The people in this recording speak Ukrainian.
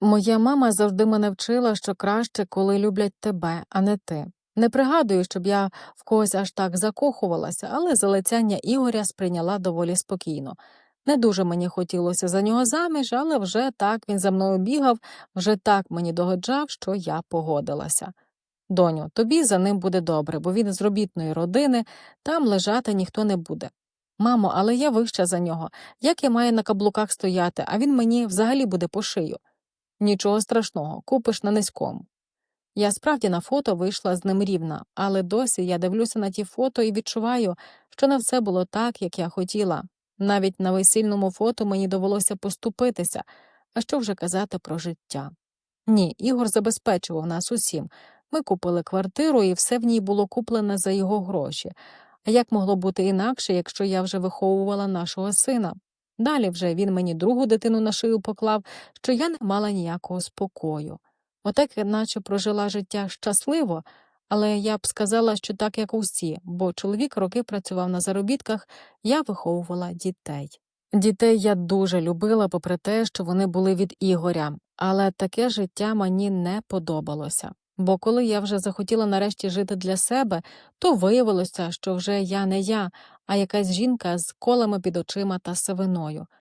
Моя мама завжди мене вчила, що краще, коли люблять тебе, а не ти. Не пригадую, щоб я в когось аж так закохувалася, але залицяння Ігоря сприйняла доволі спокійно. Не дуже мені хотілося за нього заміж, але вже так він за мною бігав, вже так мені догоджав, що я погодилася. Доню, тобі за ним буде добре, бо він з робітної родини, там лежати ніхто не буде. Мамо, але я вища за нього. Як я маю на каблуках стояти, а він мені взагалі буде по шию. Нічого страшного, купиш на низькому. Я справді на фото вийшла з ним рівна, але досі я дивлюся на ті фото і відчуваю, що не все було так, як я хотіла. Навіть на весільному фото мені довелося поступитися, а що вже казати про життя. Ні, Ігор забезпечував нас усім. Ми купили квартиру, і все в ній було куплене за його гроші. А як могло бути інакше, якщо я вже виховувала нашого сина? Далі вже він мені другу дитину на шию поклав, що я не мала ніякого спокою. Отак, наче прожила життя щасливо, але я б сказала, що так, як усі, бо чоловік роки працював на заробітках, я виховувала дітей. Дітей я дуже любила, попри те, що вони були від Ігоря, але таке життя мені не подобалося. Бо коли я вже захотіла нарешті жити для себе, то виявилося, що вже я не я, а якась жінка з колами під очима та сивиною.